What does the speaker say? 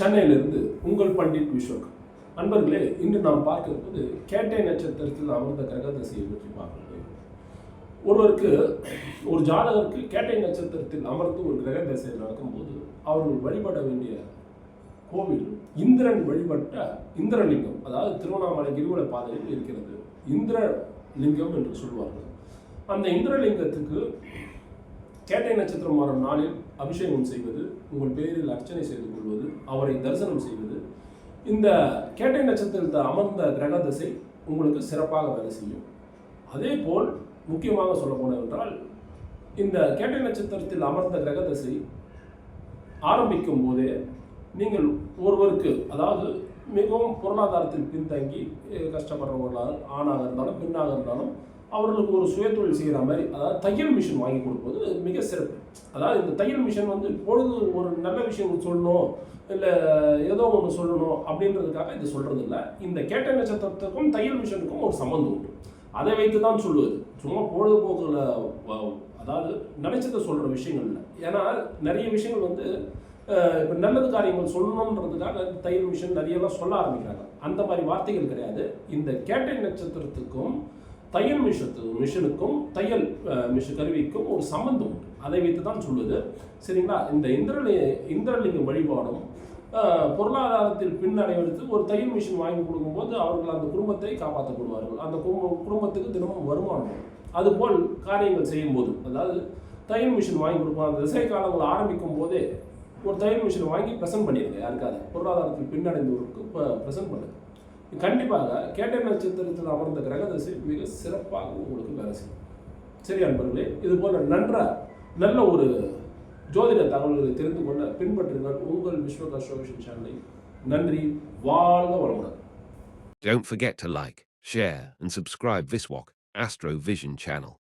சென்னையிலிருந்து உங்கள் பண்டிட் விஸ்வக். அன்பர்களே இன்று நாம் பார்க்கும்போது கேட்டை நட்சத்திரத்தில் அமர்ந்த கிரகதசையை பற்றி பார்க்கணும் ஒருவருக்கு ஒரு ஜாதகருக்கு கேட்டை நட்சத்திரத்தில் அமர்ந்து ஒரு கிரக தசை நடக்கும்போது அவர்கள் வழிபட வேண்டிய கோவில் இந்திரன் வழிபட்ட இந்திரலிங்கம் அதாவது திருவண்ணாமலை கிரிவல பாதையில் இருக்கிறது. இந்திரலிங்கம் என்று சொல்வார்கள். அந்த இந்திரலிங்கத்துக்கு கேட்டை நட்சத்திரம் வரும் நாளில் அபிஷேகம் செய்வது உங்கள் பேரில் அர்ச்சனை செய்து கொள்வது அவரை தரிசனம் செய்வது. இந்த கேட்டை நட்சத்திரத்தில் அமர்ந்த கிரக திசை உங்களுக்கு சிறப்பாக வேலை செய்யும். அதே போல் முக்கியமாக சொல்ல என்றால் இந்த கேட்டை நட்சத்திரத்தில் அமர்ந்த கிரக திசை ஆரம்பிக்கும் போதே நீங்கள் ஒருவருக்கு அதாவது மிகவும் பொருளாதாரத்தில் பின்தங்கி கஷ்டப்படுறவர்களாக ஆணாக இருந்தாலும் பெண்ணாக இருந்தாலும் அவர்களுக்கு ஒரு சுயத்தொழில் செய்கிற மாதிரி அதாவது தையல் மிஷின் வாங்கி கொடுப்பது மிக சிறப்பு. அதாவது இந்த தையல் மிஷின் வந்து பொழுது ஒரு நல்ல விஷயம் சொல்லணும் இல்லை ஏதோ ஒன்று சொல்லணும் அப்படின்றதுக்காக இது சொல்கிறது இல்லை இந்த கேட்ட நட்சத்திரத்துக்கும் தையல் மிஷினுக்கும் ஒரு சம்மந்தம் உண்டு. அதை வைத்து தான் சொல்லுவது. சும்மா பொழுதுபோக்கில் அதாவது நினைச்சதை சொல்கிற விஷயங்கள் இல்லை. ஏன்னா நிறைய விஷயங்கள் வந்து இப்போ நல்லது காரியங்கள் சொல்லணுன்றதுக்காக தையல் மிஷின் நிறையெல்லாம் சொல்ல ஆரம்பிக்கிறாங்க. அந்த மாதிரி வார்த்தைகள் கிடையாது. இந்த கேட்டை நட்சத்திரத்துக்கும் தையல் மிஷத்து மிஷினுக்கும் தையல் மிஷ மிஷின் கருவிக்கும் ஒரு சம்பந்தம் உண்டு. அதை வைத்து தான் சொல்லுது. சரிங்களா? இந்த இந்திரலி இந்திரலிங்க வழிபாடும் பொருளாதாரத்தில் பின்னடைவெடுத்து ஒரு தையல் மிஷின் வாங்கி கொடுக்கும்போது அவர்கள் அந்த குடும்பத்தை காப்பாற்றப்படுவார்கள். அந்த குடும்ப குடும்பத்துக்கு தினமும் வருமானம் அதுபோல் காரியங்கள் செய்யும்போது அதாவது தையல் மிஷின் வாங்கி கொடுப்போம். அந்த திசை காலங்கள் ஆரம்பிக்கும் போதே ஒரு தையல் மிஷின் வாங்கி ப்ரெசென்ட் பண்ணிடுங்க யாருக்காவது. பொருளாதாரத்தில் பின்னடைந்தவருக்கு இப்போ ப்ரெசென்ட் பண்ணுங்க. கண்டிப்பாக கேட்ட நட்சத்திரத்தில் அமர்ந்த கிரக மிக சிறப்பாக உங்களுக்கு வேலை செய்யும். சரி அன்பர்களே இது போல நன்றாக நல்ல ஒரு ஜோதிட தகவல்களை தெரிந்து கொள்ள பின்பற்றினால் உங்கள் விஸ்வ அசோசியேஷன் சேனலை. நன்றி வாழ்க வளமுடன். Don't forget to like, share, and subscribe Viswalk Astro Vision channel.